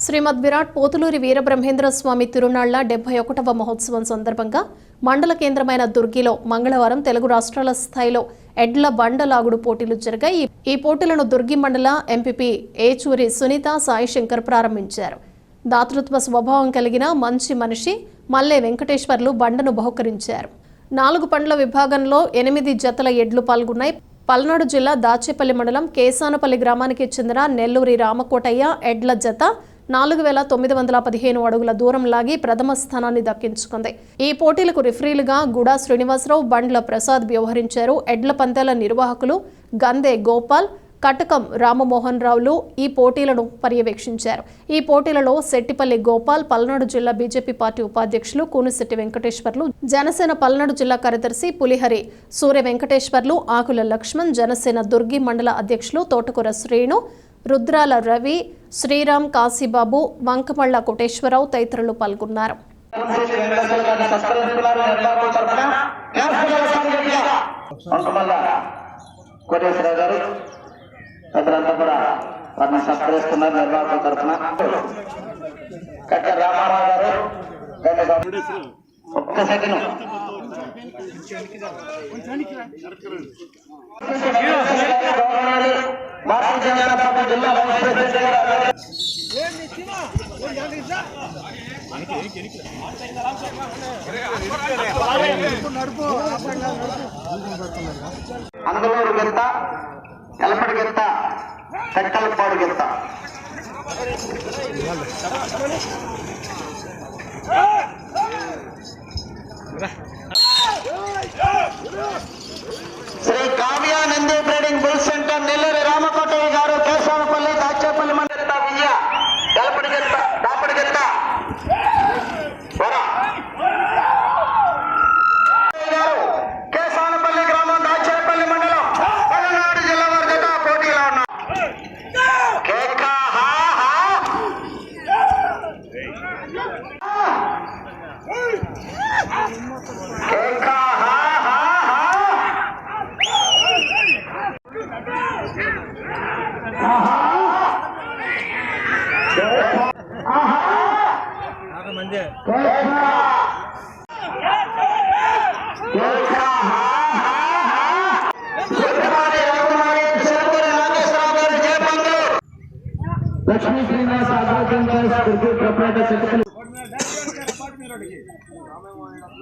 శ్రీమద్ విరాట్ పోతులూరి వీరబ్రహ్మేంద్ర స్వామి తిరునాళ్ళ డెబ్బై ఒకటవ మహోత్సవం సందర్భంగా మండల కేంద్రమైన దుర్గిలో మంగళవారం తెలుగు రాష్ట్రాల స్థాయిలో ఎడ్ల బండలాగుడు పోటీలు జరిగాయి. ఈ- పోటీలను దుర్గి మండల ఎంపీపీ ఏచూరి సునీత సాయిశంకర్ ప్రారంభించారు. దాతృత్వ స్వభావం కలిగిన మంచి మనిషి మల్లె వెంకటేశ్వర్లు బండను బహుకరించారు. నాలుగు పండ్ల విభాగంలో ఎనిమిది జతల ఎడ్లు పాల్గొన్నాయి. పల్నాడు జిల్లా దాచేపల్లి మండలం కేసానపల్లి గ్రామానికి చెందిన నెల్లూరి రామకోటయ్య ఎడ్ల జత నాలుగు వేల తొమ్మిది వందల పదిహేను అడుగుల దూరం లాగి ప్రథమ స్థానాన్ని దక్కించుకుంది. ఈ పోటీలకు రిఫరీలుగా గుడా శ్రీనివాసరావు బండ్ల ప్రసాద్ వ్యవహరించారు. ఎడ్ల పందాల నిర్వాహకులు గందే గోపాల్ కటకం రామమోహన్ రావులు ఈ పోటీలను పర్యవేక్షించారు. ఈ పోటీలలో శెట్టిపల్లి గోపాల్ పల్నాడు జిల్లా బీజేపీ పార్టీ ఉపాధ్యక్షులు కూనిశెట్టి వెంకటేశ్వర్లు జనసేన పల్నాడు జిల్లా కార్యదర్శి పులిహరి సూర్య వెంకటేశ్వర్లు ఆకుల లక్ష్మణ్ జనసేన దుర్గి మండల అధ్యక్షులు తోటకూర శ్రీను రుద్రాల రవి శ్రీరామ్ కాశీబాబు వంకమళ్ళ కోటేశ్వరరావు తదితరులు పాల్గొన్నారు. కోటేశ్వరరావు గారు పెద్దలంతా కూడా వారిని సత్కరిస్తున్నారు నిర్వాహకుల తరఫున కట్ట రామారావు గారు ఒక్క సెకండ్ జిల్లా గెంత ప్రెసిడెంట్ గారు ఎలపడి గిత్త Chekkalapadu గెంత Sri Kavya trading bull centre Nellore Ramakotaiah గారు Keshava Lakshmi Srinivasa agriculture school proprietor 你刚才问他多